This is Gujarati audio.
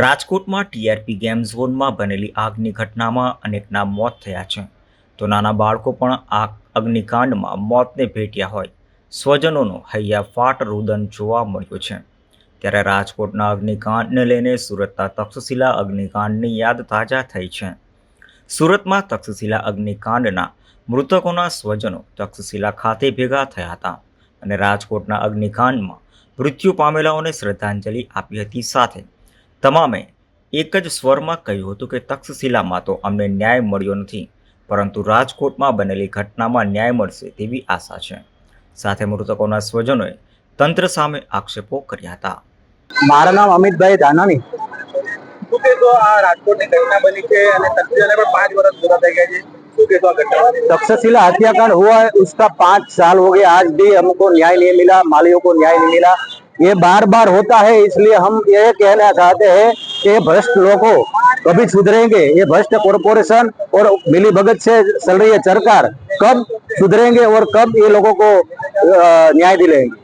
રાજકોટમાં ટીઆરપી ગેમ ઝોનમાં બનેલી આગની ઘટનામાં અનેકના મોત થયા છે. તો નાના બાળકો પણ આ અગ્નિકાંડમાં મોતને ભેટ્યા હોય. સ્વજનોનો હૈયાફાટ રુદન જોવા મળ્યો છે. ત્યારે રાજકોટના અગ્નિકાંડને લઈને સુરતના તક્ષશિલા અગ્નિકાંડની યાદ તાજા થઈ છે. સુરતમાં તક્ષશિલા અગ્નિકાંડના મૃતકોના સ્વજનો તક્ષશિલા ખાતે ભેગા થયા હતા અને રાજકોટના અગ્નિકાંડમાં મૃત્યુ પામેલાઓને શ્રદ્ધાંજલિ આપી હતી સાથે. તમામે એક જ સ્વરમાં કહ્યું હતું કે તક્ષશિલામાં તો અમને ન્યાય મળ્યો નથી પરંતુ રાજકોટમાં બનેલી ઘટનામાં ન્યાય મળશે તેવી આશા છે સાથે મૃતકોના સ્વજનોએ તંત્ર સામે આક્ષેપો કર્યા હતા મારા નામ અમિતભાઈ ધાનાણી શું કહેશો આ રાજકોટની ઘટના બની છે અને તક્ષશિલાને પણ પાંચ વર્ષ પૂરા થઈ ગયા છે શું કહેશો આ ઘટના तक्षशिला हत्याकांड हुआ है उसका पाँच साल हो गया आज भी हमको न्याय नहीं मिला मालियों को न्याय नहीं मिला ये बार बार होता है, इसलिए हम ये कहना चाहते हैं कि ये भ्रष्ट लोगों कभी सुधरेंगे। ये भ्रष्ट कॉरपोरेशन और मिली भगत से चल रही है सरकार कब सुधरेंगे और कब ये लोगों को न्याय दिलाएँगे?